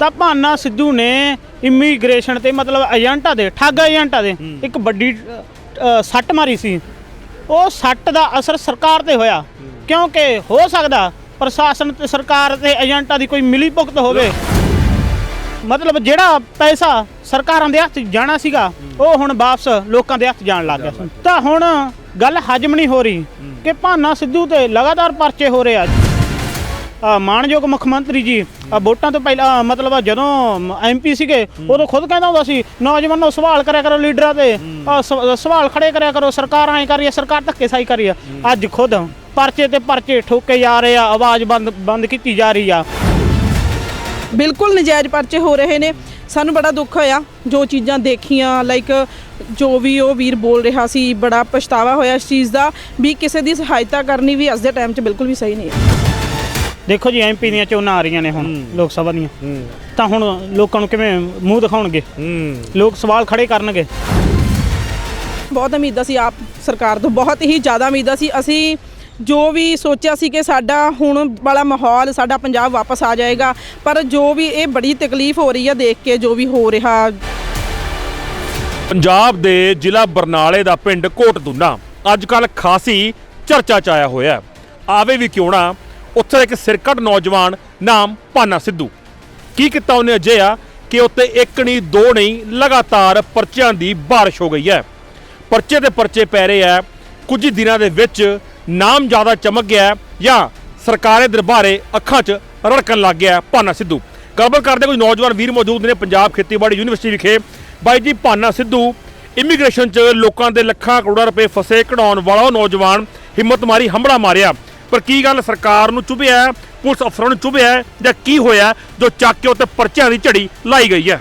ਤਾਂ ਭਾਨਾ ਸਿੱਧੂ ਨੇ ਇਮੀਗ੍ਰੇਸ਼ਨ ਤੇ ਮਤਲਬ ਏਜੰਟਾਂ ਦੇ ਠੱਗ ਏਜੰਟਾਂ ਦੇ ਇੱਕ ਵੱਡੀ ਅ, ਸੱਟ ਮਾਰੀ ਸੀ। ਉਹ ਸੱਟ ਦਾ ਅਸਰ ਸਰਕਾਰ ਤੇ ਹੋਇਆ। ਕਿਉਂਕਿ ਹੋ ਸਕਦਾ ਪ੍ਰਸ਼ਾਸਨ ਤੇ ਸਰਕਾਰ ਤੇ ਏਜੰਟਾਂ ਦੀ ਕੋਈ ਮਿਲੀ ਭੁਗਤ ਹੋਵੇ। ਮਤਲਬ ਜਿਹੜਾ ਪੈਸਾ ਸਰਕਾਰਾਂ ਦੇ ਹੱਥ 'ਚ ਜਾਣਾ ਸੀਗਾ ਉਹ ਹੁਣ ਵਾਪਸ ਲੋਕਾਂ ਦੇ ਹੱਥ ਜਾਣ ਲੱਗ ਗਿਆ। ਤਾਂ ਹੁਣ ਗੱਲ ਹਜਮ ਨਹੀਂ ਹੋ ਰਹੀ ਕਿ ਭਾਨਾ ਸਿੱਧੂ ਤੇ ਲਗਾਤਾਰ ਪਰਚੇ ਹੋ ਰਹੇ ਆ। ਮਾਨਯੋਗ ਮੁੱਖ ਮੰਤਰੀ ਜੀ ਵੋਟਾਂ ਤੋਂ ਪਹਿਲਾਂ ਮਤਲਬ ਆ ਜਦੋਂ ਐਮਪੀ ਸੀਗੇ, ਉਦੋਂ ਖੁਦ ਕਹਿੰਦਾ ਹੁੰਦਾ ਸੀ, ਨੌਜਵਾਨੋ ਸਵਾਲ ਕਰਿਆ ਕਰੋ ਲੀਡਰਾਂ ਤੇ ਆਹ ਸਵਾਲ ਖੜੇ ਕਰਿਆ ਕਰੋ, ਸਰਕਾਰ ਐਂ ਕਰ ਰਹੀ ਹੈ ਸਰਕਾਰ ਧੱਕੇ ਸਾਈ ਕਰ ਰਹੀ ਆ। ਅੱਜ ਖੁਦ ਪਰਚੇ ਤੇ ਪਰਚੇ ਠੋਕੇ ਜਾ ਰਹੇ ਆ, ਆਵਾਜ਼ ਬੰਦ ਬੰਦ ਕੀਤੀ ਜਾ ਰਹੀ ਆ। ਬਿਲਕੁਲ ਨਜਾਇਜ਼ ਪਰਚੇ ਹੋ ਰਹੇ ਨੇ। ਸਾਨੂੰ ਬੜਾ ਦੁੱਖ ਹੋਇਆ, ਜੋ ਚੀਜ਼ਾਂ ਦੇਖੀਆਂ, ਲਾਈਕ ਜੋ ਵੀ ਉਹ ਵੀਰ ਬੋਲ ਰਿਹਾ ਸੀ, ਬੜਾ ਪਛਤਾਵਾ ਹੋਇਆ ਇਸ ਚੀਜ਼ ਦਾ, ਵੀ ਕਿਸੇ ਦੀ ਸਹਾਇਤਾ ਕਰਨੀ ਵੀ ਅੱਜ ਦੇ ਟਾਈਮ 'ਚ ਬਿਲਕੁਲ ਵੀ ਸਹੀ ਨਹੀਂ ਹੈ। ਦੇਖੋ ਜੀ ਐਮਪੀ ਦੀਆਂ ਚੋਣਾਂ ਆ ਰਹੀਆਂ ਨੇ ਹੁਣ ਲੋਕ ਸਭਾ ਦੀਆਂ। ਤਾਂ ਹੁਣ ਲੋਕਾਂ ਨੂੰ ਕਿਵੇਂ ਮੂੰਹ ਦਿਖਾਉਣਗੇ? ਲੋਕ ਸਵਾਲ ਖੜੇ ਕਰਨਗੇ। ਬਹੁਤ ਉਮੀਦਾਂ ਸੀ ਆਪ ਸਰਕਾਰ ਤੋਂ ਬਹੁਤ ਹੀ ਜ਼ਿਆਦਾ ਉਮੀਦਾਂ ਸੀ। ਅਸੀਂ ਜੋ ਵੀ ਸੋਚਿਆ ਸੀ ਕਿ ਸਾਡਾ ਹੁਣ ਵਾਲਾ ਮਾਹੌਲ ਸਾਡਾ ਪੰਜਾਬ ਵਾਪਸ ਆ ਜਾਏਗਾ ਪਰ ਜੋ ਵੀ ਇਹ ਬੜੀ ਤਕਲੀਫ ਹੋ ਰਹੀ ਹੈ ਦੇਖ ਕੇ ਜੋ ਵੀ ਹੋ ਰਿਹਾ। ਪੰਜਾਬ ਦੇ ਜ਼ਿਲ੍ਹਾ ਬਰਨਾਲੇ ਦਾ ਪਿੰਡ ਕੋਟਦੁੰਨਾ ਅੱਜ ਕੱਲ ਖਾਸੀ ਚਰਚਾ ਚ ਆਇਆ ਹੋਇਆ। ਆਵੇ ਵੀ ਕਿਉਂ ਨਾ ਉੱਥੇ ਦਾ ਇੱਕ ਸਿਰਕਟ ਨੌਜਵਾਨ ਨਾਮ ਪਾਨਾ ਸਿੱਧੂ। ਕੀ ਕੀਤਾ ਉਹਨੇ ਅਜਿਹਾ ਕਿ ਉੱਤੇ ਇੱਕ ਨਹੀਂ, ਦੋ ਨਹੀਂ, ਲਗਾਤਾਰ ਪਰਚਿਆਂ ਦੀ ਬਾਰਿਸ਼ ਹੋ ਗਈ ਹੈ। ਪਰਚੇ ਤੇ ਪਰਚੇ ਪੈ ਰਹੇ ਆ ਕੁਝ ਦਿਨਾਂ ਦੇ ਵਿੱਚ ਨਾਮ ਜ਼ਿਆਦਾ ਚਮਕ ਗਿਆ ਜਾਂ ਸਰਕਾਰੇ ਦਰਬਾਰੇ ਅੱਖਾਂ 'ਚ ਰੜਕਣ ਲੱਗ ਗਿਆ ਹੈ ਪਾਨਾ ਸਿੱਧੂ। ਗੱਲਬਾਤ ਕਰਦੇ ਕੁਝ ਨੌਜਵਾਨ ਵੀਰ ਮੌਜੂਦ ਨੇ ਪੰਜਾਬ ਖੇਤੀਬਾੜੀ ਯੂਨੀਵਰਸਿਟੀ ਵਿਖੇ। ਬਾਈ ਜੀ ਪਾਨਾ ਸਿੱਧੂ, ਇਮੀਗ੍ਰੇਸ਼ਨ 'ਚ ਲੋਕਾਂ ਦੇ ਲੱਖਾਂ ਕਰੋੜਾਂ ਰੁਪਏ ਫਸੇ, ਕਢਾਉਣ ਵਾਲਾ ਉਹ ਨੌਜਵਾਨ ਹਿੰਮਤ ਮਾਰੀ ਹੰਬੜਾ ਮਾਰਿਆ। ਪਰ ਕੀ ਗੱਲ ਸਰਕਾਰ ਨੂੰ ਚੁਭਿਆ ਪੁਲਿਸ ਅਫਸਰਾਂ ਨੂੰ ਚੁਭਿਆ ਜਾਂ ਕੀ ਹੋਇਆ ਜੋ ਚੱਕ ਕੇ ਉੱਤੇ ਪਰਚਿਆਂ ਦੀ ਝੜੀ ਲਾਈ ਗਈ ਹੈ?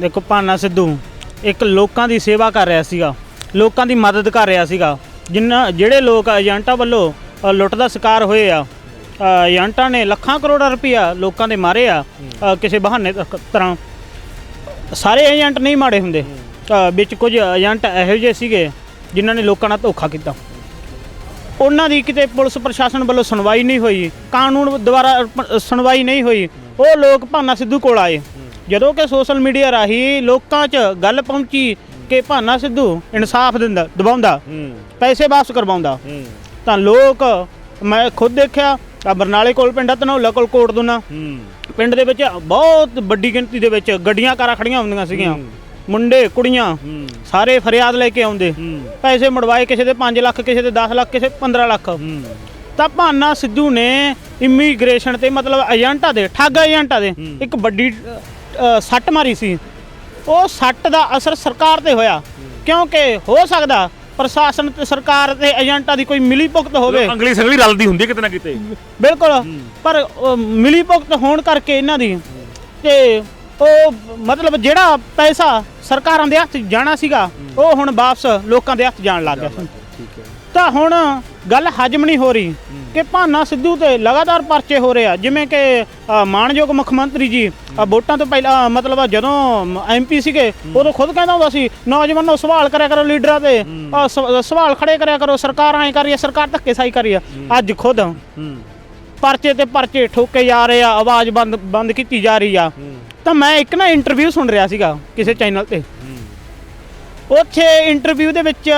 ਦੇਖੋ ਭਾਨਾ ਸਿੱਧੂ ਇੱਕ ਲੋਕਾਂ ਦੀ ਸੇਵਾ ਕਰ ਰਿਹਾ ਸੀਗਾ। ਲੋਕਾਂ ਦੀ ਮਦਦ ਕਰ ਰਿਹਾ ਸੀਗਾ। ਜਿੰਨਾ ਜਿਹੜੇ ਲੋਕ ਏਜੰਟਾਂ ਵੱਲੋਂ ਅ, ਲੁੱਟ ਦਾ ਸ਼ਿਕਾਰ ਹੋਏ ਆ ਅ, ਏਜੰਟਾਂ ਨੇ ਲੱਖਾਂ ਕਰੋੜਾਂ ਰੁਪਈਆ ਲੋਕਾਂ ਦੇ ਮਾਰੇ ਆ ਅ, ਕਿਸੇ ਬਹਾਨੇ ਤੱਕ- ਤਰ੍ਹਾਂ। ਸਾਰੇ ਏਜੰਟ ਨਹੀਂ ਮਾੜੇ ਹੁੰਦੇ। ਅ, ਵਿੱਚ ਕੁਝ ਏਜੰਟ ਇਹੋ ਜਿਹੇ ਸੀਗੇ ਜਿਨ੍ਹਾਂ ਨੇ ਲੋਕਾਂ ਨਾਲ ਧੋਖਾ ਕੀਤਾ। ਉਹਨਾਂ ਦੀ ਕਿਤੇ ਪੁਲਿਸ ਪ੍ਰਸ਼ਾਸਨ ਵੱਲੋਂ ਸੁਣਵਾਈ ਨਹੀਂ ਹੋਈ ਕਾਨੂੰਨ ਦੁਆਰਾ ਪ- ਸੁਣਵਾਈ ਨਹੀਂ ਹੋਈ ਉਹ ਲੋਕ ਭਾਨਾ ਸਿੱਧੂ ਕੋਲ ਆਏ। ਜਦੋਂ ਕਿ ਸੋਸ਼ਲ ਮੀਡੀਆ ਰਾਹੀਂ ਲੋਕਾਂ 'ਚ ਗੱਲ ਪਹੁੰਚੀ ਕਿ ਭਾਨਾ ਸਿੱਧੂ ਇਨਸਾਫ ਦਿੰਦਾ ਦਬਾਉਂਦਾ ਪੈਸੇ ਵਾਪਸ ਕਰਵਾਉਂਦਾ। ਤਾਂ ਲੋਕ ਮੈਂ ਖੁਦ ਦੇਖਿਆ ਆ ਬਰਨਾਲੇ ਕੋਲ ਪਿੰਡ ਆ ਧਨੌਲਾ ਕੋਲ ਕੋਟ ਦੁਨਾ। ਪਿੰਡ ਦੇ ਵਿੱਚ ਬਹੁਤ ਵੱਡੀ ਗਿਣਤੀ ਦੇ ਵਿੱਚ ਗੱਡੀਆਂ ਕਾਰਾਂ ਖੜੀਆਂ ਹੁੰਦੀਆਂ ਸੀਗੀਆਂ। ਮੁੰਡੇ ਕੁੜੀਆਂ ਸਾਰੇ ਫਰਿਆਦ ਲੈ ਕੇ ਆਉਂਦੇ। ਪੈਸੇ ਮੜਵਾਏ ਕਿਸੇ ਦੇ 5 ਲੱਖ ਕਿਸੇ ਦੇ 10 ਲੱਖ ਕਿਸੇ 15 ਲੱਖ। ਤਾਂ ਭਾਨਾ ਸਿੱਧੂ ਨੇ ਇਮੀਗ੍ਰੇਸ਼ਨ ਤੇ ਮਤਲਬ ਏਜੰਟਾਂ ਦੇ ਠੱਗ ਏਜੰਟਾਂ ਦੇ ਇੱਕ ਵੱਡੀ ਸੱਟ ਮਾਰੀ ਸੀ। ਉਹ ਸੱਟ ਦਾ ਅਸਰ ਸਰਕਾਰ ਤੇ ਹੋਇਆ। ਕਿਉਂਕਿ ਹੋ ਸਕਦਾ ਪ੍ਰਸ਼ਾਸਨ ਤੇ ਸਰਕਾਰ ਤੇ ਏਜੰਟਾਂ ਦੀ ਕੋਈ ਮਿਲੀ ਭੁਗਤ ਹੋਵੇ ਅੰਗਲੀ ਸੰਗਲੀ ਰਲਦੀ ਹੁੰਦੀ ਕਿਤੇ ਨਾ ਕਿਤੇ। ਬਿਲਕੁਲ। ਪਰ ਮਿਲੀ ਭੁਗਤ ਹੋਣ ਕਰਕੇ ਇਹਨਾਂ ਦੀ ਤੇ ਉਹ ਮਤਲਬ ਜਿਹੜਾ ਪੈਸਾ ਸਰਕਾਰਾਂ ਦੇ ਹੱਥ ਜਾਣਾ ਸੀਗਾ ਉਹ ਹੁਣ ਵਾਪਸ ਲੋਕਾਂ ਦੇ ਹੱਥ ਜਾਣ ਲੱਗ ਗਿਆ ਸੀ। ਤਾਂ ਹੁਣ ਗੱਲ ਹਜਮ ਨਹੀਂ ਹੋ ਰਹੀ ਕਿ ਭਾਨਾ ਸਿੱਧੂ ਤੇ ਲਗਾਤਾਰ ਪਰਚੇ ਹੋ ਰਹੇ ਆ ਜਿਵੇਂ ਕਿ ਮਾਨਯੋਗ ਮੁੱਖ ਮੰਤਰੀ ਜੀ ਵੋਟਾਂ ਤੋਂ ਪਹਿਲਾਂ ਮਤਲਬ ਜਦੋਂ ਐਮਪੀ ਸੀਗੇ ਉਦੋਂ ਖੁਦ ਕਹਿੰਦਾ ਹੁੰਦਾ ਸੀ ਨੌਜਵਾਨੋ ਸਵਾਲ ਕਰਿਆ ਕਰੋ ਲੀਡਰਾਂ ਤੇ ਸਵਾਲ ਖੜੇ ਕਰਿਆ ਕਰੋ ਸਰਕਾਰ ਐਂ ਕਰ ਸਰਕਾਰ ਧੱਕੇਸ਼ਾਹੀ ਕਰ ਰਹੀ ਆ ਅੱਜ ਖੁਦ ਪਰਚੇ ਤੇ ਪਰਚੇ ਠੋਕੇ ਜਾ ਰਹੇ ਆ ਆਵਾਜ਼ ਬੰਦ ਬੰਦ ਕੀਤੀ ਜਾ ਰਹੀ ਆ। ਤਾਂ ਮੈਂ ਇੱਕ ਨਾ ਇੰਟਰਵਿਊ ਸੁਣ ਰਿਹਾ ਸੀਗਾ ਕਿਸੇ ਚੈਨਲ ਤੇ। ਉੱਥੇ ਇੰਟਰਵਿਊ ਦੇ ਵਿੱਚ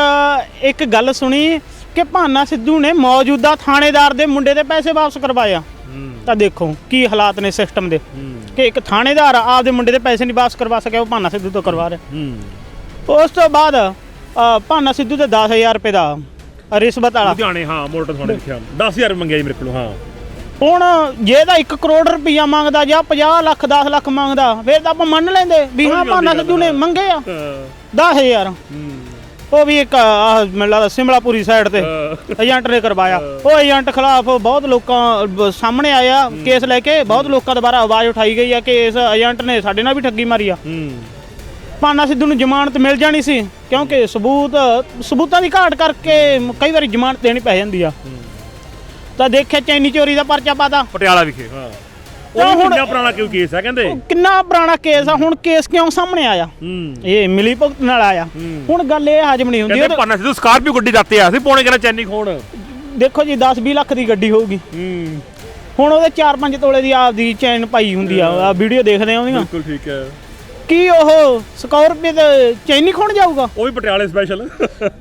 ਇੱਕ ਗੱਲ ਸੁਣੀ ਕਿ ਭਾਨਾ ਸਿੱਧੂ ਨੇ ਮੌਜੂਦਾ ਥਾਣੇਦਾਰ ਦੇ ਮੁੰਡੇ ਦੇ ਪੈਸੇ ਵਾਪਸ ਕਰਵਾਇਆ ਤਾਂ ਦੇਖੋ ਕੀ ਹਾਲਾਤ ਨੇ ਸਿਸਟਮ ਦੇ। ਕਿ ਇੱਕ ਥਾਣੇਦਾਰ ਆਪਦੇ ਮੁੰਡੇ ਦੇ ਪੈਸੇ ਨਹੀਂ ਵਾਪਸ ਕਰਵਾ ਸਕਿਆ ਉਹ ਭਾਨਾ ਸਿੱਧੂ ਤੋਂ ਕਰਵਾ ਰਿਹਾ। ਉਸ ਤੋਂ ਬਾਅਦ ਭਾਨਾ ਸਿੱਧੂ ਤੇ 10000 ਰੁਪਏ ਦਾ ਰਿਸ਼ਵਤ ਵਾਲਾ। ਲੁਧਿਆਣੇ ਹਾਂ ਮੋਟਰ ਤੁਹਾਡੇ ਲਿਖਿਆ। 10000 ਮੰਗਿਆ ਜੀ ਮੇਰੇ ਕੋਲੋਂ ਹਾਂ। ਹੁਣ ਜੇ ਇਹਦਾ 1 ਕਰੋੜ ਰੁਪਈਆ ਮੰਗਦਾ ਜਾਂ 50 ਲੱਖ 10 ਲੱਖ ਮੰਗਦਾ ਫਿਰ ਤਾਂ ਆਪਾਂ ਮੰਨ ਲੈਂਦੇ ਵੀ ਹਾਂ ਭਾਨਾ ਸਿੱਧੂ ਨੇ ਮੰਗੇ ਆ। ਅਹ, 10000 ਉਹ ਵੀ ਇੱਕ ਆਹ ਮੈਨੂੰ ਲੱਗਦਾ ਸਿਮਲਾਪੁਰੀ ਸਾਈਡ ਤੇ ਏਜੰਟ ਨੇ ਕਰਵਾਇਆ। ਉਹ ਏਜੰਟ ਖਿਲਾਫ ਬਹੁਤ ਲੋਕਾਂ ਬ- ਸਾਹਮਣੇ ਆਇਆ ਕੇਸ ਲੈ ਕੇ ਬਹੁਤ ਲੋਕਾਂ ਦੁਆਰਾ ਆਵਾਜ਼ ਉਠਾਈ ਗਈ ਆ ਕਿ ਇਸ ਏਜੰਟ ਨੇ ਸਾਡੇ ਨਾਲ ਵੀ ਠੱਗੀ ਮਾਰੀ ਆ। ਪਾਨਾ ਸਿੱਧੂ ਨੂੰ ਜ਼ਮਾਨਤ ਮਿਲ ਜਾਣੀ ਸੀ ਕਿਉਂਕਿ ਸਬੂਤ ਸਬੂਤਾਂ ਦੀ ਘਾਟ ਕਰਕੇ ਕਈ ਵਾਰੀ ਜ਼ਮਾਨਤ ਦੇਣੀ ਪੈ ਜਾਂਦੀ ਆ। ਤਾਂ ਦੇਖਿਆ ਚੈਨੀ ਚੋਰੀ ਦਾ ਪਰਚਾ ਪਾਤਾ। ਪਟਿਆਲਾ ਵਿਖੇ ਹਾਂ। ਉਹ ਹੁਣ- ਕਿੰਨਾ ਪੁਰਾਣਾ ਕਿਉਂ ਕੇਸ ਹੈ ਕਹਿੰਦੇ? ਉਹ ਕਿੰਨਾ ਪੁਰਾਣਾ ਕੇਸ ਆ ਹੁਣ ਕੇਸ ਕਿਉਂ ਸਾਹਮਣੇ ਆਇਆ? ਹੂੰ। ਇਹ ਮਿਲੀ ਭੁਗਤ ਨਾਲ ਆਇਆ। ਹੁਣ ਗੱਲ ਇਹ ਹਜਮ ਨਹੀਂ ਹੁੰਦੀ ਕਹਿੰਦੇ ਪਾਨਾ ਸਿੱਧੂ ਸਕਾਰਪੀਓ ਗੱਡੀ ਜਾਂਦੇ ਆ ਸੀ ਪੌਣੇ ਕਿਹੜਾ ਚੈਨੀ ਖੋਣ? ਦੇਖੋ ਜੀ 10 20 ਲੱਖ ਦੀ ਗੱਡੀ ਹੋਊਗੀ। ਹੂੰ। ਹੁਣ ਉਹਦੇ 4-5 ਤੋਲੇ ਦੀ ਆਪਦੀ ਚੈਨ ਪਾਈ ਹੁੰਦੀ ਆ ਆ ਵੀਡੀਓ ਦੇਖਦੇ ਆ ਉਹਦੀਆਂ? ਬਿਲਕੁਲ ਠੀਕ ਹੈ। ਕੀ ਉਹ ਸਕੋਰਪੀਓ ਤੇ ਚੈਨ ਖੁਣ ਜਾਊਗਾ? ਉਹ ਵੀ ਪਟਿਆਲੇ ਸਪੈਸ਼ਲ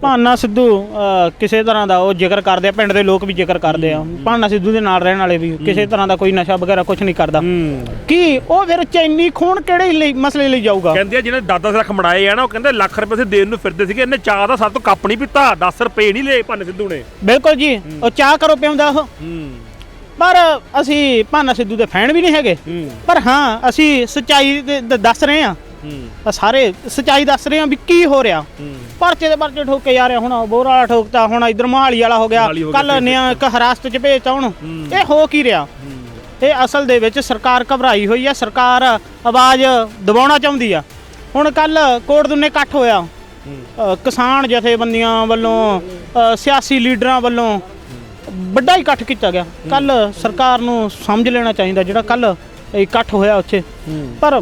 ਭਾਨਾ ਸਿੱਧੂ ਅਹ, ਕਿਸੇ ਤਰ੍ਹਾਂ ਦਾ ਉਹ ਜ਼ਿਕਰ ਕਰਦੇ ਆ ਪਿੰਡ ਦੇ ਲੋਕ ਵੀ ਜ਼ਿਕਰ ਕਰਦੇ ਆ। ਭਾਨਾ ਸਿੱਧੂ ਦੇ ਨਾਲ ਰਹਿਣ ਵਾਲੇ ਵੀ ਕਿਸੇ ਤਰ੍ਹਾਂ ਦਾ ਕੋਈ ਨਸ਼ਾ ਵਗੈਰਾ ਕੁਝ ਨਹੀਂ ਕਰਦਾ। ਕੀ ਉਹ ਫਿਰ ਚੈਨੀ ਖੂਨ ਕਿਹੜੇ ਲਈ ਮਸਲੇ ਲਈ ਜਾਊਗਾ? ਕਹਿੰਦੇ ਆ ਜਿਹਨੇ 10-10 ਲੱਖ ਮੜਾਏ ਆ ਨਾ ਉਹ ਕਹਿੰਦੇ ਲੱਖ ਰੁਪਏ ਸੇ ਦੇਣ ਨੂੰ ਫਿਰਦੇ ਸੀਗੇ ਇਹਨੇ ਚਾਹ ਦਾ ਸਾਡੇ ਤੋਂ ਕੱਪ ਨਹੀਂ ਪੀਤਾ 10 ਰੁਪਏ ਨਹੀਂ ਲਏ ਭੰਨ ਸਿੱਧੂ ਨੇ। ਬਿਲਕੁਲ ਜੀ ਉਹ ਚਾਹ ਕਰੋ ਪਿਆਉਂਦਾ ਉਹ। ਹੂੰ। ਪਰ ਅਸੀਂ ਭਾਨਾ ਸਿੱਧੂ ਦੇ ਫੈਨ ਵੀ ਨਹੀਂ ਹੈਗੇ। ਹੂੰ। ਪਰ ਹਾਂ ਅਸੀਂ ਸੱਚਾਈ ਦੱਸ ਰਹੇ ਹਾਂ। ਹੂੰ। ਤਾਂ ਸਾਰੇ ਸੱਚਾਈ ਦੱਸ ਰਹੇ ਹਾਂ ਵੀ ਕੀ ਹੋ ਰਿਹਾ। ਹੂੰ। ਪਰਚੇ ਦੇ ਪਰਚੇ ਠੋਕ ਜਾ ਰਿਹਾ ਹੁਣ ਬੋਰ ਵਾਲਾ ਠੋਕਤਾ ਹੁਣ ਇਧਰ ਮਹਾਲੀ ਵਾਲਾ ਹੋ ਗਿਆ। ਮੋਹਾਲੀ ਹੋ ਗਿਆ, ਕੱਲ ਫਿਰ ਨਿਆ ਇੱਕ ਹਰਾਸਤ ਚ ਭੇਜਤਾ ਹੁਣ ਇਹ ਹੋ ਕੀ ਰਿਹਾ? ਇਹ ਅਸਲ ਦੇ ਵਿੱਚ ਸਰਕਾਰ ਘਬਰਾਈ ਹੋਈ ਹੈ ਸਰਕਾਰ ਆਵਾਜ਼ ਦਬਾਉਣਾ ਚਾਹੁੰਦੀ ਆ। ਹੁਣ ਕੱਲ ਕੋਟ ਦੁੰਨੇ ਇਕੱਠ ਹੋਇਆ। ਅ, ਕਿਸਾਨ ਜਥੇਬੰਦੀਆਂ ਵੱਲੋਂ ਅ, ਸਿਆਸੀ ਲੀਡਰਾਂ ਵੱਲੋਂ ਵੱਡਾ ਇਕੱਠ ਕੀਤਾ ਗਿਆ। ਕੱਲ ਸਰਕਾਰ ਨੂੰ ਸਮਝ ਲੈਣਾ ਚਾਹੀਦਾ ਜਿਹੜਾ ਕੱਲ ਇਕੱਠ ਹੋਇਆ ਉੱਥੇ। ਪਰ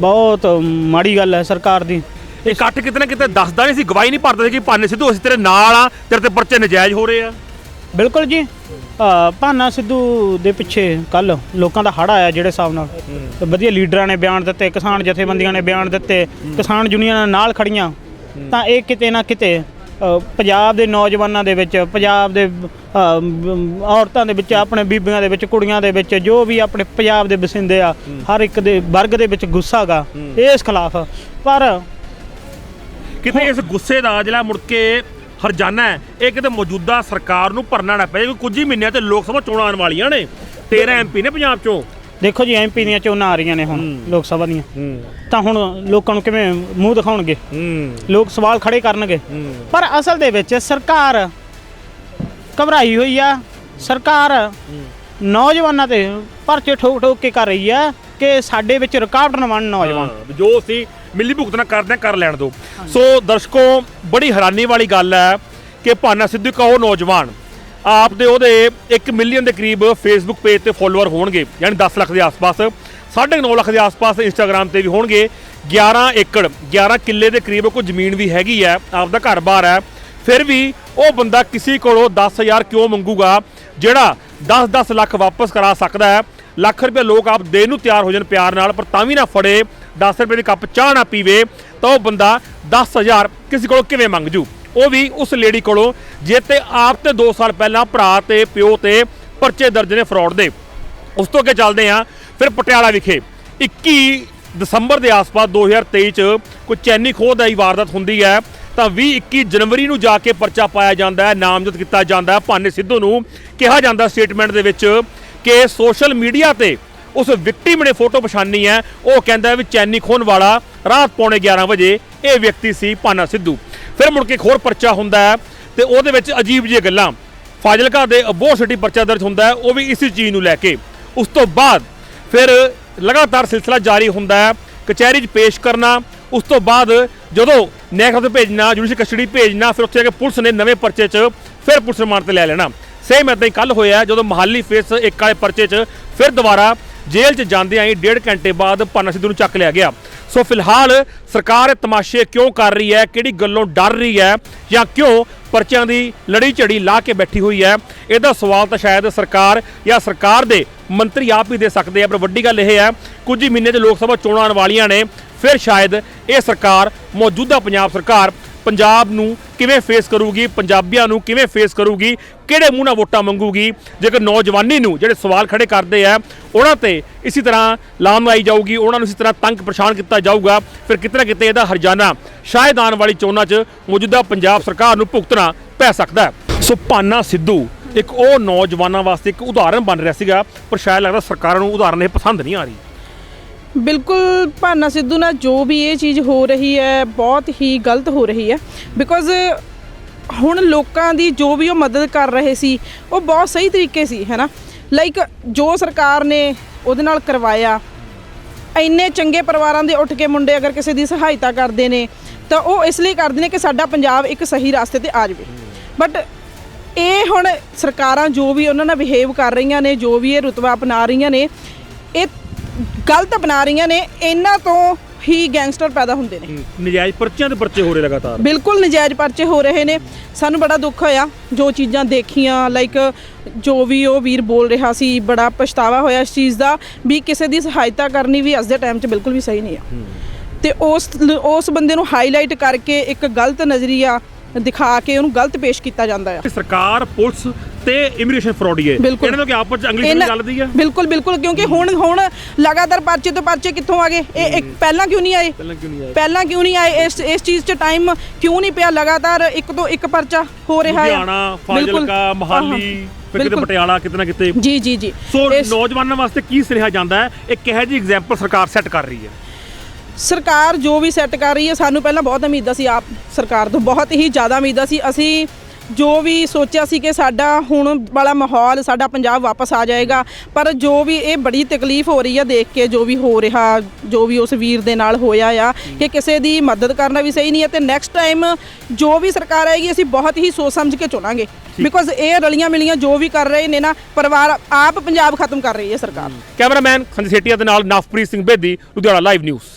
ਬਹੁਤ ਮਾੜੀ ਗੱਲ ਹੈ ਸਰਕਾਰ ਦੀ। ਇਕੱਠ ਕਿਤੇ ਨਾ ਕਿਤੇ ਦੱਸਦਾ ਨਹੀਂ ਸੀ ਗਵਾਹੀ ਨਹੀਂ ਭਰਦਾ ਸੀ ਕਿ ਭੰਨ ਸਿੱਧੂ ਅਸੀਂ ਤੇਰੇ ਨਾਲ ਆ ਤੇਰੇ ਤੇ ਪਰਚੇ ਨਜਾਇਜ਼ ਹੋ ਰਹੇ ਆ। ਬਿਲਕੁਲ ਜੀ। ਭਾਨਾ ਸਿੱਧੂ ਦੇ ਪਿੱਛੇ ਕੱਲ ਲੋਕਾਂ ਦਾ ਹੜ ਆਇਆ ਜਿਹੜੇ ਹਿਸਾਬ ਨਾਲ। ਤੇ ਵਧੀਆ ਲੀਡਰਾਂ ਨੇ ਬਿਆਨ ਦਿੱਤੇ ਕਿਸਾਨ ਜਥੇਬੰਦੀਆਂ ਨੇ ਬਿਆਨ ਦਿੱਤੇ ਕਿਸਾਨ ਯੂਨੀਅਨਾਂ ਨਾਲ ਖੜੀਆਂ ਤਾਂ ਇਹ ਕਿਤੇ ਨਾ ਕਿਤੇ ਪੰਜਾਬ ਦੇ ਨੌਜਵਾਨਾਂ ਦੇ ਵਿੱਚ ਪੰਜਾਬ ਦੇ ਔਰਤਾਂ ਦੇ ਵਿੱਚ ਆਪਣੇ ਬੀਬੀਆਂ ਦੇ ਵਿੱਚ ਕੁੜੀਆਂ ਦੇ ਵਿੱਚ ਜੋ ਵੀ ਆਪਣੇ ਪੰਜਾਬ ਦੇ ਵਸਿੰਦੇ ਆ ਹਰ ਇੱਕ ਦੇ ਵਰਗ ਦੇ ਵਿੱਚ ਗੁੱਸਾ ਗਾ ਇਸ ਖਿਲਾਫ। ਪਰ ਕਿਤੇ ਇਸ ਗੁੱਸੇ ਦਾ ਜਿਹੜਾ ਮੁੜ ਕੇ ਹਰਜਾਨਾ ਹੈ ਇਹ ਕਿਤੇ ਮੌਜੂਦਾ ਸਰਕਾਰ ਨੂੰ ਭਰਨਾ ਨਾ ਪਏ ਕਿਉਂਕਿ ਕੁਝ ਹੀ ਮਹੀਨਿਆਂ ਤੇ ਲੋਕ ਸਭਾ ਚੋਣਾਂ ਆਉਣ ਵਾਲੀਆਂ ਨੇ। 13 ਐਮਪੀ ਨੇ ਪੰਜਾਬ ਚੋਂ। ਦੇਖੋ ਜੀ ਐਮਪੀ ਦੀਆਂ ਚੋਣਾਂ ਆ ਰਹੀਆਂ ਨੇ ਹੁਣ ਲੋਕ ਸਭਾ ਦੀਆਂ। ਤਾਂ ਹੁਣ ਲੋਕਾਂ ਨੂੰ ਕਿਵੇਂ ਮੂੰਹ ਦਿਖਾਉਣਗੇ? ਲੋਕ ਸਵਾਲ ਖੜੇ ਕਰਨਗੇ। ਪਰ ਅਸਲ ਦੇ ਵਿੱਚ ਸਰਕਾਰ ਘਬਰਾਈ ਹੋਈ ਆ। ਸਰਕਾਰ ਨੌਜਵਾਨਾਂ ਤੇ ਪਰਚੇ ਠੋਕ ਠੋਕ ਕੇ ਕਰ ਰਹੀ ਆ ਕਿ ਸਾਡੇ ਵਿੱਚ ਰੁਕਾਵਟ ਨਾ ਨੌਜਵਾਨ। ਜੋ ਅਸੀਂ ਮਿਲੀ ਭੁਗਤਣਾ ਕਰਦੇ ਹਾਂ ਕਰ ਲੈਣ ਦਿਓ। ਸੋ ਦਰਸ਼ਕੋ ਬੜੀ ਹੈਰਾਨੀ ਵਾਲੀ ਗੱਲ ਹੈ ਕਿ ਭਾਨਾ ਸਿੱਧੂ ਕਾ ਉਹ ਨੌਜਵਾਨ ਆਪ ਦੇ ਉਹਦੇ 1 ਮਿਲੀਅਨ ਦੇ ਕਰੀਬ ਫੇਸਬੁੱਕ ਪੇਜ ਤੇ ਫੋਲੋਅਰ ਹੋਣਗੇ, ਯਾਨੀ 10 ਲੱਖ ਦੇ ਆਸ-ਪਾਸ। 9.5 ਲੱਖ ਦੇ ਆਸ-ਪਾਸ ਇੰਸਟਾਗ੍ਰam ਤੇ ਵੀ ਹੋਣਗੇ। 11 ਏਕੜ 11 ਕਿੱਲੇ ਦੇ ਕਰੀਬ ਕੋਈ ਜ਼ਮੀਨ ਵੀ ਹੈਗੀ ਹੈ, ਆਪ ਦਾ ਘਰ-ਬਾਰ ਹੈ। ਫਿਰ ਵੀ ਉਹ ਬੰਦਾ ਕਿਸੇ ਕੋਲੋਂ 10000 ਕਿਉਂ ਮੰਗੂਗਾ, ਜਿਹੜਾ 10-10 ਲੱਖ ਵਾਪਸ ਕਰਾ ਸਕਦਾ ਹੈ? ਲੱਖ ਰੁਪਏ ਲੋਕ ਆਪ ਦੇਣ ਨੂੰ ਤਿਆਰ ਹੋ ਜਾਣ ਪਿਆਰ ਨਾਲ, ਪਰ ਤਾਂ ਵੀ ਨਾ ਫੜੇ। 10 ਰੁਪਏ ਦੇ ਕੱਪ ਚਾਹ ਨਾ ਪੀਵੇ, ਤਾਂ ਉਹ ਬੰਦਾ 10000 ਕਿਸੇ ਕੋਲੋਂ ਕਿਵੇਂ ਮੰਗ ਜੂ ਉਹ ਵੀ ਉਸ ਲੇਡੀ ਕੋਲੋਂ ਜੇ ਤੇ ਆਪ ਤੇ 2 ਸਾਲ ਪਹਿਲਾਂ ਭਰਾ ਤੇ ਪਿਓ ਤੇ ਪਰਚੇ ਦਰਜ ਨੇ ਫਰਾਡ ਦੇ। ਉਸ ਤੋਂ ਅੱਗੇ ਚੱਲਦੇ ਹਾਂ, ਫਿਰ ਪਟਿਆਲਾ ਵਿਖੇ। 21 ਦਸੰਬਰ ਦੇ ਆਸ-ਪਾਸ 2023 ਚ ਕੋਈ ਚੈਨੀ ਖੋਹ ਦਾ ਹੀ ਵਾਰਦਾਤ ਹੁੰਦੀ ਹੈ, ਤਾਂ 20 21 ਜਨਵਰੀ ਨੂੰ ਜਾ ਕੇ ਪਰਚਾ ਪਾਇਆ ਜਾਂਦਾ ਹੈ, ਨਾਮਜ਼ਦ ਕੀਤਾ ਜਾਂਦਾ ਹੈ। ਭਾਨੇ ਸਿੱਧੂ ਨੂੰ ਕਿਹਾ ਜਾਂਦਾ ਸਟੇਟਮੈਂਟ ਦੇ ਵਿੱਚ ਕਿ ਸੋਸ਼ਲ ਮੀਡੀਆ ਤੇ ਉਸ ਵਿਕਟਿਮ ਨੇ ਫੋਟੋ ਪਛਾਣੀ ਹੈ। ਉਹ ਕਹਿੰਦਾ ਵੀ ਚੈਨੀ ਖੋਣ ਵਾਲਾ ਰਾਤ ਪੌਣੇ 11 ਵਜੇ ਇਹ ਵਿਅਕਤੀ ਸੀ ਭਾਨਾ ਸਿੱਧੂ। ਫਿਰ ਮੁੜ ਕੇ ਇੱਕ ਹੋਰ ਪਰਚਾ ਹੁੰਦਾ ਹੈ ਤੇ ਉਹਦੇ ਵਿੱਚ ਅਜੀਬ ਜਿਹੀਆਂ ਗੱਲਾਂ। ਫਾਜ਼ਿਲਕਾ ਦੇ ਅਬੋਰ ਸਿਟੀ ਪਰਚਾ ਦਰਜ ਹੁੰਦਾ ਹੈ, ਉਹ ਵੀ ਇਸੇ ਚੀਜ਼ ਨੂੰ ਲੈ ਕੇ। ਉਸ ਤੋਂ ਬਾਅਦ ਫਿਰ ਲਗਾਤਾਰ ਸਿਲਸਿਲਾ ਜਾਰੀ ਹੁੰਦਾ ਹੈ, ਕਚਹਿਰੀ 'ਚ ਪੇਸ਼ ਕਰਨਾ। ਉਸ ਤੋਂ ਬਾਅਦ ਜਦੋਂ ਨੈਕ ਤੇ ਭੇਜਣਾ ਜੁਡੀਸ਼ੀਅਲ ਕਸਟਡੀ ਭੇਜਣਾ, ਫਿਰ ਉੱਥੇ ਆ ਕੇ ਪੁਲਿਸ ਨੇ ਨਵੇਂ ਪਰਚੇ 'ਚ ਫਿਰ ਪੁਲਿਸ ਰਿਮਾਂਡ ਤੇ ਲੈ ਲੈਣਾ। ਸੇਮ ਇਦਾਂ ਹੀ ਕੱਲ ਹੋਇਆ ਜਦੋਂ ਮਹਾਲੀ ਫੇਸ ਇੱਕ ਵਾਲੇ ਪਰਚੇ 'ਚ ਫਿਰ ਦੁਬਾਰਾ ਜੇਲ੍ਹ 'ਚ ਜਾਂਦੇ ਆਈ ਡੇਢ ਘੰਟੇ ਬਾਅਦ ਭਾਨਾ ਸਿੱਧੂ ਨੂੰ ਚੱਕ ਲਿਆ ਗਿਆ। ਸੋ ਫਿਲਹਾਲ ਸਰਕਾਰ ਤਮਾਸ਼ੇ ਕਿਉਂ ਕਰ ਰਹੀ ਹੈ, ਕਿਹੜੀ ਗੱਲੋਂ ਡਰ ਰਹੀ ਹੈ ਜਾਂ ਕਿਉਂ ਪਰਚਿਆਂ ਦੀ ਲੜੀ ਝੜੀ ਲਾ ਕੇ ਬੈਠੀ ਹੋਈ ਹੈ, ਇਹਦਾ ਸਵਾਲ ਤਾਂ ਸ਼ਾਇਦ ਸਰਕਾਰ ਜਾਂ ਸਰਕਾਰ ਦੇ ਮੰਤਰੀ ਆਪ ਹੀ ਦੇ ਸਕਦੇ ਆ, ਪਰ ਵੱਡੀ ਗੱਲ ਇਹ ਹੈ, ਕੁਝ ਹੀ ਮਹੀਨੇ 'ਚ ਲੋਕ ਸਭਾ ਚੋਣਾਂ ਆਉਣ ਵਾਲੀਆਂ ਨੇ, ਫਿਰ ਸ਼ਾਇਦ ਇਹ ਸਰਕਾਰ ਮੌਜੂਦਾ ਪੰਜਾਬ ਸਰਕਾਰ ਪੰਜਾਬ ਨੂੰ ਕਿਵੇਂ ਫੇਸ ਕਰੂਗੀ, ਪੰਜਾਬੀਆਂ ਨੂੰ ਕਿਵੇਂ ਫੇਸ ਕਰੂਗੀ, ਕਿਹੜੇ ਮੂੰਹ ਨਾਲ ਵੋਟਾਂ ਮੰਗੂਗੀ, ਜੇਕਰ ਨੌਜਵਾਨੀ ਨੂੰ ਜਿਹੜੇ ਸਵਾਲ ਖੜੇ ਕਰਦੇ ਆ, ਉਹਨਾਂ ਤੇ ਇਸੇ ਤਰ੍ਹਾਂ ਲਾਮ ਆਈ ਜਾਊਗੀ, ਉਹਨਾਂ ਨੂੰ ਇਸੇ ਤਰ੍ਹਾਂ ਤੰਗ ਪਰੇਸ਼ਾਨ ਕੀਤਾ ਜਾਊਗਾ, ਫਿਰ ਕਿਤੇ ਨਾ ਕਿਤੇ ਇਹਦਾ ਹਰਜਾਨਾ ਸ਼ਾਇਦ ਆਉਣ ਵਾਲੀ ਚੋਣਾਂ 'ਚ ਮੌਜੂਦਾ ਪੰਜਾਬ ਸਰਕਾਰ ਨੂੰ ਭੁਗਤਣਾ ਪੈ ਸਕਦਾ ਹੈ। ਸੋ ਭਾਨਾ ਸਿੱਧੂ, ਇੱਕ ਉਹ ਨੌਜਵਾਨਾਂ ਵਾਸਤੇ ਇੱਕ ਉਦਾਹਰਨ ਬਣ ਰਿਹਾ ਸੀਗਾ, ਪਰ ਸ਼ਾਇਦ ਲੱਗਦਾ ਸਰਕਾਰਾਂ ਨੂੰ ਉਦਾਹਰਨ ਇਹ ਪਸੰਦ ਨਹੀਂ ਆ ਰਹੀ। ਬਿਲਕੁਲ ਭਾਨਾ ਸਿੱਧੂ ਨਾਲ ਜੋ ਵੀ ਇਹ ਚੀਜ਼ ਹੋ ਰਹੀ ਹੈ, ਬਹੁਤ ਹੀ ਗਲਤ ਹੋ ਰਹੀ ਹੈ। ਬਿਕੋਜ਼ ਹੁਣ ਲੋਕਾਂ ਦੀ ਜੋ ਵੀ ਉਹ ਮਦਦ ਕਰ ਰਹੇ ਸੀ, ਉਹ ਬਹੁਤ ਸਹੀ ਤਰੀਕੇ ਸੀ ਹੈਨਾ ਲਾਈਕ ਜੋ ਸਰਕਾਰ ਨੇ ਉਹਦੇ ਨਾਲ ਕਰਵਾਇਆ, ਇੰਨੇ ਚੰਗੇ ਪਰਿਵਾਰਾਂ ਦੇ ਉੱਠ ਕੇ ਮੁੰਡੇ ਅਗਰ ਕਿਸੇ ਦੀ ਸਹਾਇਤਾ ਕਰਦੇ ਨੇ, ਤਾਂ ਉਹ ਇਸ ਲਈ ਕਰਦੇ ਨੇ ਕਿ ਸਾਡਾ ਪੰਜਾਬ ਇੱਕ ਸਹੀ ਰਸਤੇ ਤੇ ਆ ਜਾਵੇ। ਬਟ ਇਹ ਹੁਣ ਸਰਕਾਰਾਂ ਜੋ ਵੀ ਉਹਨਾਂ ਨਾਲ ਬਿਹੇਵ ਕਰ ਰਹੀਆਂ ਨੇ, ਜੋ ਵੀ ਇਹ ਰੁਤਬਾ ਅਪਣਾ ਰਹੀਆਂ ਨੇ, ਇਹ ਗਲਤ ਅਪਣਾ ਰਹੀਆਂ ਨੇ ਇਹਨਾਂ ਤੋਂ ਹੀ ਗੈਂਗਸਟਰ ਪੈਦਾ ਹੁੰਦੇ ਨੇ। ਨਜਾਇਜ਼ ਪਰਚਿਆਂ ਦੇ ਪਰਚੇ ਹੋ ਰਹੇ ਲਗਾਤਾਰ। ਬਿਲਕੁਲ ਨਜਾਇਜ਼ ਪਰਚੇ ਹੋ ਰਹੇ ਨੇ। ਸਾਨੂੰ ਬੜਾ ਦੁੱਖ ਹੋਇਆ ਜੋ ਚੀਜ਼ਾਂ ਦੇਖੀਆਂ ਲਾਈਕ ਜੋ ਵੀ ਉਹ ਵੀਰ ਬੋਲ ਰਿਹਾ ਸੀ ਬੜਾ ਪਛਤਾਵਾ ਹੋਇਆ ਇਸ ਚੀਜ਼ ਦਾ ਵੀ ਕਿਸੇ ਦੀ ਸਹਾਇਤਾ ਕਰਨੀ ਵੀ ਅੱਜ ਦੇ ਟਾਈਮ 'ਚ ਬਿਲਕੁਲ ਵੀ ਸਹੀ ਨਹੀਂ ਆ। ਤੇ ਉਸ ਉਸ ਬੰਦੇ ਨੂੰ ਹਾਈਲਾਈਟ ਕਰਕੇ ਇੱਕ ਗਲਤ ਨਜ਼ਰੀਆ ਦਿਖਾ ਕੇ ਉਹਨੂੰ ਗਲਤ ਪੇਸ਼ ਕੀਤਾ ਜਾਂਦਾ ਆ। ਸਰਕਾਰ ਪੁਲਿਸ ਤੇ ਇਮੀਗ੍ਰੇਸ਼ਨ ਫਰੋਡੀਏ। ਇਹਨਾਂ ਦਾ ਕਿ ਆਪਸ ਚ ਅੰਗਲੀ ਇਹਨਾਂ- ਚੱਲਦੀ ਆ? ਬਿਲਕੁਲ ਬਿਲਕੁਲ ਕਿਉਂਕਿ ਹੁਣ ਹੁਣ ਲਗਾਤਾਰ ਪਰਚੇ ਤੋਂ ਪਰਚੇ ਕਿੱਥੋਂ ਆ ਗਏ? ਇਹ ਇੱਕ ਪਹਿਲਾਂ ਕਿਉਂ ਨਹੀਂ ਆਏ? ਪਹਿਲਾਂ ਕਿਉਂ ਨਹੀਂ ਆਏ? ਇਸ ਇਸ ਚੀਜ਼ 'ਚ ਟਾਈਮ ਕਿਉਂ ਨਹੀਂ ਪਿਆ? ਲਗਾਤਾਰ ਇੱਕ ਤੋਂ ਇੱਕ ਪਰਚਾ ਹੋ ਰਿਹਾ ਹੈ ਲੁਧਿਆਣਾ। ਫਾਜ਼ਿਲਕਾ ਮਹਾਲੀ ਹਾਂ, ਫਿਰ ਕਿਤੇ। ਪਟਿਆਲਾ ਕਿਤੇ ਨਾ ਕਿਤੇ। ਜੀ ਜੀ ਜੀ। ਸੋ ਨੌਜਵਾਨਾਂ ਵਾਸਤੇ ਕੀ ਸੁਨੇਹਾ ਜਾਂਦਾ ਹੈ? ਇੱਕ ਕਿਹੋ ਜਿਹੀ ਐਗਜ਼ਾਮਪਲ ਸਰਕਾਰ ਸੈੱਟ ਕਰ ਰਹੀ ਹੈ? ਸਰਕਾਰ ਜੋ ਵੀ ਸੈੱਟ ਕਰ ਰਹੀ ਹੈ ਸਾਨੂੰ ਪਹਿਲਾਂ ਬਹੁਤ ਉਮੀਦਾਂ ਸੀ ਆਪ ਸਰਕਾਰ ਤੋਂ ਬਹੁਤ ਹੀ ਜ਼ਿਆਦਾ ਉਮੀਦਾਂ ਸੀ। ਅਸੀਂ ਜੋ ਵੀ ਸੋਚਿਆ ਸੀ ਕਿ ਸਾਡਾ ਹੁਣ ਵਾਲਾ ਮਾਹੌਲ ਸਾਡਾ ਪੰਜਾਬ ਵਾਪਸ ਆ ਜਾਏਗਾ ਪਰ ਜੋ ਵੀ ਇਹ ਬੜੀ ਤਕਲੀਫ ਹੋ ਰਹੀ ਹੈ ਦੇਖ ਕੇ ਜੋ ਵੀ ਹੋ ਰਿਹਾ ਜੋ ਵੀ ਉਸ ਵੀਰ ਦੇ ਨਾਲ ਹੋਇਆ ਆ ਕਿ ਕਿਸੇ ਦੀ ਮਦਦ ਕਰਨਾ ਵੀ ਸਹੀ ਨਹੀਂ ਹੈ ਤੇ ਨੈਕਸਟ ਟਾਈਮ ਜੋ ਵੀ ਸਰਕਾਰ ਆਏਗੀ ਅਸੀਂ ਬਹੁਤ ਹੀ ਸੋਚ ਸਮਝ ਕੇ ਚੁਣਾਂਗੇ। ਬਿਕੋਜ਼ ਇਹ ਰਲੀਆਂ ਮਿਲੀਆਂ ਜੋ ਵੀ ਕਰ ਰਹੇ ਨੇ ਨਾ ਪਰਿਵਾਰ ਆਪ ਪੰਜਾਬ ਖਤਮ ਕਰ ਰਹੀ ਹੈ ਸਰਕਾਰ। ਕੈਮਰਾਮੈਨ ਸੰਜੇ ਸੇਟੀਆ ਦੇ ਨਾਲ ਨਵਪ੍ਰੀਤ ਸਿੰਘ ਬੇਦੀ ਲੁਧਿਆਣਾ ਲਾਈਵ ਨਿਊਜ਼